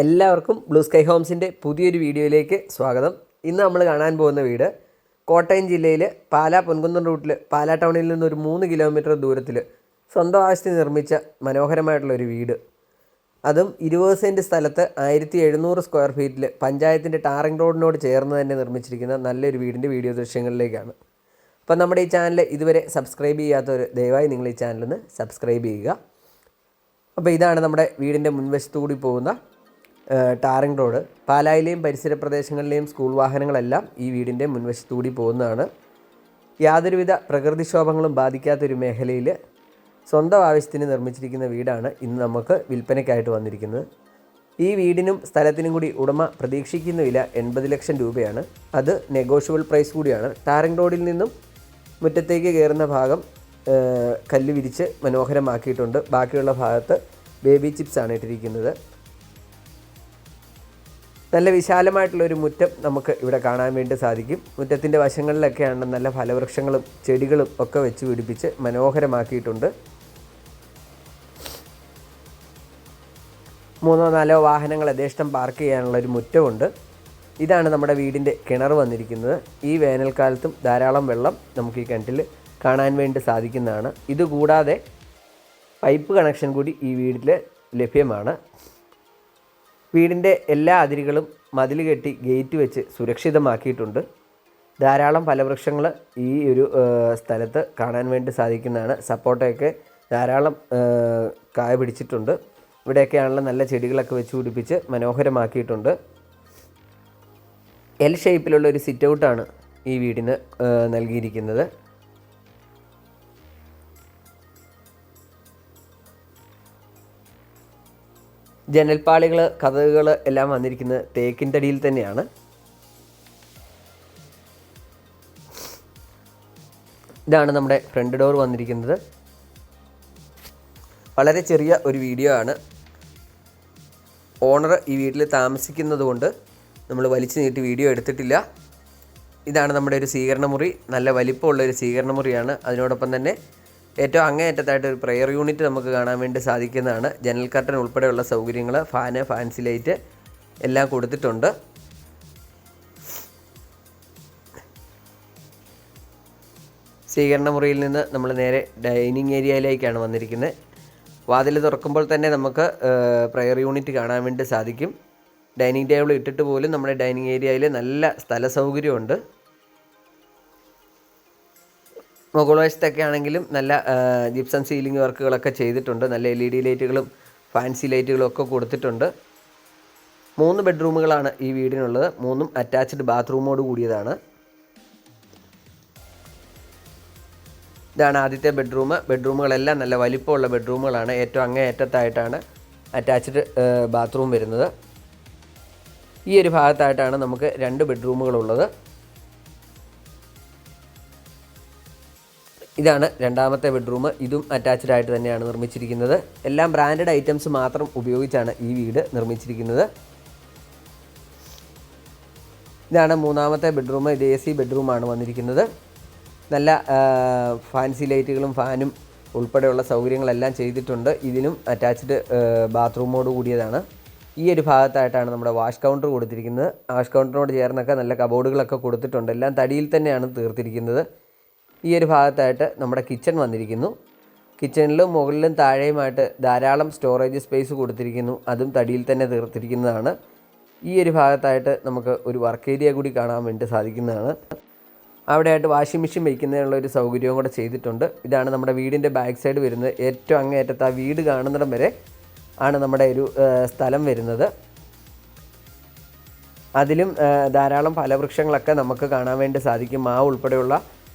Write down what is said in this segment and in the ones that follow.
എല്ലാവർക്കും blue sky ഹോംസിന്റെ പുതിയൊരു വീഡിയോയിലേക്ക് സ്വാഗതം. ഇന്ന് നമ്മൾ കാണാൻ പോകുന്ന വീട് കോട്ടയം ജില്ലയിൽ പാലാ പൊൻകുന്നം റൂട്ടിൽ പാലാ ടൗണിൽ നിന്ന് ഒരു മൂന്ന് കിലോമീറ്റർ ദൂരത്തിൽ സ്വന്തം ആവശ്യത്തിന് നിർമ്മിച്ച മനോഹരമായിട്ടുള്ളൊരു വീട്. അതും ഇരുപത് സെന്റ് സ്ഥലത്ത് ആയിരത്തി എഴുന്നൂറ് സ്ക്വയർ ഫീറ്റിൽ പഞ്ചായത്തിന്റെ ടാറിംഗ് റോഡിനോട് ചേർന്ന് തന്നെ നിർമ്മിച്ചിരിക്കുന്ന നല്ലൊരു വീടിന്റെ വീഡിയോ ദൃശ്യങ്ങളിലേക്കാണ്. അപ്പം നമ്മുടെ ഈ ചാനൽ ഇതുവരെ സബ്സ്ക്രൈബ് ചെയ്യാത്തവർ ദയവായി നിങ്ങൾ ഈ ചാനലൊന്ന് സബ്സ്ക്രൈബ് ചെയ്യുക. അപ്പോൾ ഇതാണ് നമ്മുടെ വീടിന്റെ മുൻവശത്തു കൂടി പോകുന്ന ടാറിംഗ് റോഡ്. പാലായിലെയും പരിസര പ്രദേശങ്ങളിലെയും സ്കൂൾ വാഹനങ്ങളെല്ലാം ഈ വീടിന്റെ മുൻവശത്തൂടി പോകുന്നതാണ്. യാതൊരുവിധ പ്രകൃതിക്ഷോഭങ്ങളും ബാധിക്കാത്തൊരു മേഖലയിൽ സ്വന്തം ആവശ്യത്തിന് നിർമ്മിച്ചിരിക്കുന്ന വീടാണ് ഇന്ന് നമുക്ക് വിൽപ്പനയ്ക്കായിട്ട് വന്നിരിക്കുന്നത്. ഈ വീടിനും സ്ഥലത്തിനും കൂടി ഉടമ പ്രതീക്ഷിക്കുന്ന വില എൺപത് ലക്ഷം രൂപയാണ്. അത് നെഗോഷ്യബിൾ പ്രൈസ് കൂടിയാണ്. ടാറിംഗ് റോഡിൽ നിന്നും മുറ്റത്തേക്ക് കയറുന്ന ഭാഗം കല്ല് വിരിച്ച് മനോഹരമാക്കിയിട്ടുണ്ട്. ബാക്കിയുള്ള ഭാഗത്ത് ബേബി ചിപ്സ് ആണ് ഇട്ടിരിക്കുന്നത്. നല്ല വിശാലമായിട്ടുള്ളൊരു മുറ്റം നമുക്ക് ഇവിടെ കാണാൻ വേണ്ടി സാധിക്കും. മുറ്റത്തിന്റെ വശങ്ങളിലൊക്കെയാണ് നല്ല ഫലവൃക്ഷങ്ങളും ചെടികളും ഒക്കെ വെച്ച് പിടിപ്പിച്ച് മനോഹരമാക്കിയിട്ടുണ്ട്. മൂന്നോ നാലോ വാഹനങ്ങൾ യഥേഷ്ടം പാർക്ക് ചെയ്യാനുള്ള ഒരു മുറ്റമുണ്ട്. ഇതാണ് നമ്മുടെ വീടിന്റെ കിണർ വന്നിരിക്കുന്നത്. ഈ വേനൽക്കാലത്തും ധാരാളം വെള്ളം നമുക്ക് ഈ കിണറ്റിൽ കാണാൻ വേണ്ടി സാധിക്കുന്നതാണ്. ഇതുകൂടാതെ പൈപ്പ് കണക്ഷൻ കൂടി ഈ വീട്ടിൽ ലഭ്യമാണ്. വീടിന്റെ എല്ലാ അതിരുകളും മതിൽ കെട്ടി ഗേറ്റ് വെച്ച് സുരക്ഷിതമാക്കിയിട്ടുണ്ട്. ധാരാളം ഫലവൃക്ഷങ്ങൾ ഈ ഒരു സ്ഥലത്ത് കാണാൻ വേണ്ടി സാധിക്കുന്നതാണ്. സപ്പോട്ടയൊക്കെ ധാരാളം കായ പിടിച്ചിട്ടുണ്ട്. ഇവിടെയൊക്കെയാണല്ലോ നല്ല ചെടികളൊക്കെ വെച്ച് പിടിപ്പിച്ച് മനോഹരമാക്കിയിട്ടുണ്ട്. എൽ ഷേപ്പിലുള്ള ഒരു സിറ്റ് ഔട്ടാണ് ഈ വീടിന് നൽകിയിരിക്കുന്നത്. ജനൽപ്പാളികൾ കഥകൾ എല്ലാം വന്നിരിക്കുന്നത് തേക്കിൻ തടിയിൽ തന്നെയാണ്. ഇതാണ് നമ്മുടെ ഫ്രണ്ട് ഡോർ വന്നിരിക്കുന്നത്. വളരെ ചെറിയ ഒരു വീഡിയോ ആണ്. ഓണർ ഈ വീട്ടിൽ താമസിക്കുന്നതുകൊണ്ട് നമ്മൾ വലിച്ചു നീട്ടി വീഡിയോ എടുത്തിട്ടില്ല. ഇതാണ് നമ്മുടെ ഒരു സ്വീകരണ മുറി. നല്ല വലിപ്പമുള്ള ഒരു സ്വീകരണ മുറിയാണ്. അതിനോടൊപ്പം തന്നെ ഏറ്റവും അങ്ങേയറ്റത്തായിട്ട് ഒരു പ്രെയർ യൂണിറ്റ് നമുക്ക് കാണാൻ വേണ്ടി സാധിക്കുന്നതാണ്. ജനൽ കർട്ടൻ ഉൾപ്പെടെയുള്ള സൗകര്യങ്ങൾ ഫാന് ഫാൻസി ലൈറ്റ് എല്ലാം കൊടുത്തിട്ടുണ്ട്. സ്വീകരണ മുറിയിൽ നിന്ന് നമ്മൾ നേരെ ഡൈനിങ് ഏരിയയിലേക്കാണ് വന്നിരിക്കുന്നത് വാതിൽ തുറക്കുമ്പോൾ തന്നെ നമുക്ക് പ്രയർ യൂണിറ്റ് കാണാൻ വേണ്ടി സാധിക്കും. ഡൈനിങ് ടേബിൾ ഇട്ടിട്ട് പോലും നമ്മുടെ ഡൈനിങ് ഏരിയയിൽ നല്ല സ്ഥല സൗകര്യമുണ്ട് മുകൾ വശത്തൊക്കെ ആണെങ്കിലും നല്ല ജിപ്സം സീലിംഗ് വർക്കുകളൊക്കെ ചെയ്തിട്ടുണ്ട്. നല്ല എൽ ഇ ഡി ലൈറ്റുകളും ഫാൻസി ലൈറ്റുകളും ഒക്കെ കൊടുത്തിട്ടുണ്ട്. മൂന്ന് ബെഡ്റൂമുകളാണ് ഈ വീടിനുള്ളത്. മൂന്നും അറ്റാച്ച്ഡ് ബാത്റൂമോട് കൂടിയതാണ്. ഇതാണ് ആദ്യത്തെ ബെഡ്റൂം ബെഡ്റൂമുകളെല്ലാം നല്ല വലിപ്പമുള്ള ബെഡ്റൂമുകളാണ് ഏറ്റവും അങ്ങേയറ്റത്തായിട്ടാണ് അറ്റാച്ച്ഡ് ബാത്റൂം വരുന്നത്. ഈ ഒരു ഭാഗത്തായിട്ടാണ് നമുക്ക് രണ്ട് ബെഡ്റൂമുകളുള്ളത് ഇതാണ് രണ്ടാമത്തെ ബെഡ്റൂം. ഇതും അറ്റാച്ച്ഡ് ആയിട്ട് തന്നെയാണ് നിർമ്മിച്ചിരിക്കുന്നത്. എല്ലാം ബ്രാൻഡഡ് ഐറ്റംസ് മാത്രം ഉപയോഗിച്ചാണ് ഈ വീട് നിർമ്മിച്ചിരിക്കുന്നത്. ഇതാണ് മൂന്നാമത്തെ ബെഡ്റൂം. ഇത് എ സി ബെഡ്റൂമാണ് വന്നിരിക്കുന്നത്. നല്ല ഫാൻസി ലൈറ്റുകളും ഫാനും ഉൾപ്പെടെയുള്ള സൗകര്യങ്ങളെല്ലാം ചെയ്തിട്ടുണ്ട്. ഇതിനും അറ്റാച്ച്ഡ് ബാത്റൂമോട് കൂടിയതാണ്. ഈ ഒരു ഭാഗത്തായിട്ടാണ് നമ്മുടെ വാഷ് കൗണ്ടർ കൊടുത്തിരിക്കുന്നത്. വാഷ് കൗണ്ടറിനോട് ചേർന്നൊക്കെ നല്ല കബോർഡുകളൊക്കെ കൊടുത്തിട്ടുണ്ട്. എല്ലാം തടിയിൽ തന്നെയാണ് തീർത്തിരിക്കുന്നത്. ഈ ഒരു ഭാഗത്തായിട്ട് നമ്മുടെ കിച്ചൺ വന്നിരിക്കുന്നു. കിച്ചണിലും മുകളിലും താഴെയുമായിട്ട് ധാരാളം സ്റ്റോറേജ് സ്പേസ് കൊടുത്തിരിക്കുന്നു. അതും തടിയിൽ തന്നെ തീർത്തിരിക്കുന്നതാണ്. ഈ ഒരു ഭാഗത്തായിട്ട് നമുക്ക് ഒരു വർക്ക് ഏരിയ കൂടി കാണാൻ വേണ്ടി സാധിക്കുന്നതാണ്. അവിടെയായിട്ട് വാഷിംഗ് മെഷീൻ വയ്ക്കുന്നതിനുള്ള ഒരു സൗകര്യവും കൂടെ ചെയ്തിട്ടുണ്ട്. ഇതാണ് നമ്മുടെ വീടിന്റെ ബാക്ക് സൈഡ് വരുന്നത്. ഏറ്റവും അങ്ങേയറ്റത്ത് ആ വീട് കാണുന്നിടം വരെ ആണ് നമ്മുടെ ഒരു സ്ഥലം വരുന്നത്. അതിലും ധാരാളം ഫലവൃക്ഷങ്ങളൊക്കെ നമുക്ക് കാണാൻ വേണ്ടി സാധിക്കും. മാവ് ഉൾപ്പെടെയുള്ള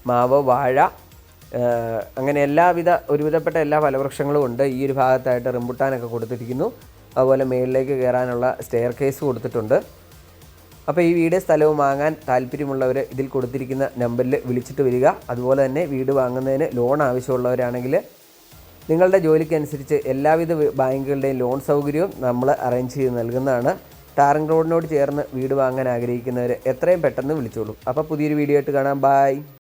മാവ് വാഴ അങ്ങനെ എല്ലാവിധ ഒരുവിധപ്പെട്ട എല്ലാ ഫലവൃക്ഷങ്ങളും ഉണ്ട്. ഈ ഒരു ഭാഗത്തായിട്ട് റിമ്പുട്ടാനൊക്കെ കൊടുത്തിരിക്കുന്നു. അതുപോലെ മേളിലേക്ക് കയറാനുള്ള സ്റ്റെയർ കേസ് കൊടുത്തിട്ടുണ്ട്. അപ്പോൾ ഈ വീട് സ്ഥലവും വാങ്ങാൻ താല്പര്യമുള്ളവർ ഇതിൽ കൊടുത്തിരിക്കുന്ന നമ്പറിൽ വിളിച്ചിട്ട് വരിക. അതുപോലെ തന്നെ വീട് വാങ്ങുന്നതിന് ലോൺ ആവശ്യമുള്ളവരാണെങ്കിൽ നിങ്ങളുടെ ജോലിക്കനുസരിച്ച് എല്ലാവിധ ബാങ്കുകളുടെയും ലോൺ സൗകര്യവും നമ്മൾ അറേഞ്ച് ചെയ്ത് നൽകുന്നതാണ്. ടാറിംഗ് റോഡിനോട് ചേർന്ന് വീട് വാങ്ങാൻ ആഗ്രഹിക്കുന്നവർ എത്രയും പെട്ടെന്ന് വിളിച്ചോളൂ. അപ്പോൾ പുതിയൊരു വീഡിയോ ആയിട്ട് കാണാം. ബായ്